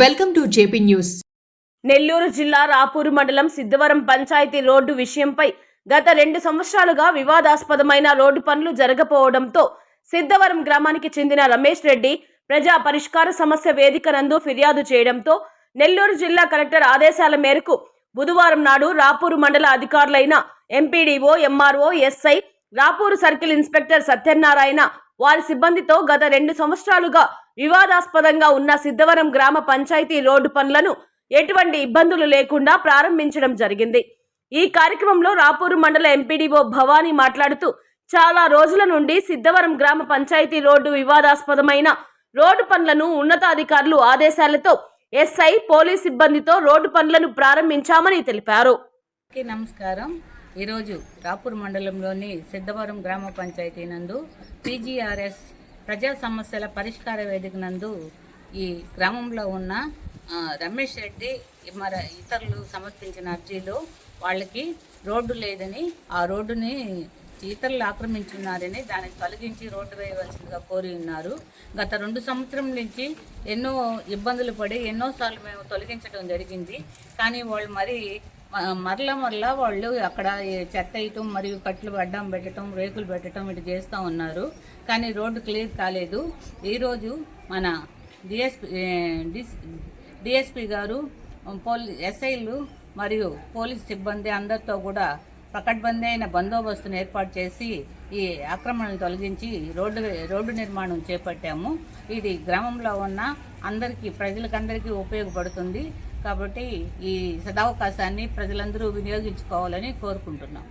Welcome to JP news. Nellore జిల్లా రాపూరు మండలం Siddhavaram panchayat road విషయంపై గత రెండు సంవత్సరాలుగా వివాదాస్పదమైన రోడ్డు పనులు జరగపోవడంతో సిద్ధవరం గ్రామానికి చెందిన రమేష్ రెడ్డి ప్రజా పరిష్కార సమస్య వేదిక నందు ఫిర్యాదు చేయడంతో నెల్లూరు జిల్లా కలెక్టర్ ఆదేశాల మేరకు బుధవారం నాడు రాపూరు మండల అధికారులైన MPDO MRO SI Rapur circle inspector Satyanarayana వారి సిబ్బందితో గత రెండు సంవత్సరాలుగా వివాదాస్పదంగా ఉన్న సిద్ధవరం గ్రామ పంచాయతీ రోడ్డు పనులను ఎటువంటి ఇబ్బందులు లేకుండా ప్రారంభించడం జరిగింది. ఈ కార్యక్రమంలో రాపూరు మండల ఎంపీడీఓ భవానీ మాట్లాడుతూ చాలా రోజుల నుండి సిద్ధవరం గ్రామ పంచాయతీ రోడ్డు వివాదాస్పదమైన రోడ్డు పనులను ఉన్నతాధికారులు ఆదేశాలతో ఎస్ఐ పోలీస్ సిబ్బందితో రోడ్డు పనులను ప్రారంభించామని తెలిపారు. నమస్కారం. ఈరోజు రాపూర్ మండలంలోని సిద్ధవరం గ్రామ పంచాయతీ నందు పీజీఆర్ఎస్ ప్రజా సమస్యల పరిష్కార వేదిక నందు ఈ గ్రామంలో ఉన్న రమేష్ రెడ్డి మరి ఇతరులు సమర్పించిన అర్జీలో వాళ్ళకి రోడ్డు లేదని ఆ రోడ్డుని ఇతరులు ఆక్రమించున్నారని దాన్ని తొలగించి రోడ్డు వేయవలసిందిగా కోరి ఉన్నారు. గత రెండు సంవత్సరం నుంచి ఎన్నో ఇబ్బందులు పడి ఎన్నోసార్లు మేము తొలగించడం జరిగింది. కానీ వాళ్ళు మరి మరల మరల వాళ్ళు అక్కడ చెత్త వేయటం మరియు కట్లు అడ్డం పెట్టడం రేకులు పెట్టడం ఇటు చేస్తూ ఉన్నారు. కానీ రోడ్డు క్లియర్ కాలేదు. ఈరోజు మన డిఎస్పి డిఎస్పి గారు పోలీ ఎస్ఐలు మరియు పోలీస్ సిబ్బంది అందరితో కూడా పకడ్బందీ అయిన బందోబస్తును ఏర్పాటు చేసి ఈ ఆక్రమణను తొలగించి రోడ్డు రోడ్డు నిర్మాణం చేపట్టాము. ఇది గ్రామంలో ఉన్న అందరికీ ప్రజలకందరికీ ఉపయోగపడుతుంది. కాబట్టి ఈ సదావకాశాన్ని ప్రజలందరూ వినియోగించుకోవాలని కోరుకుంటున్నాం.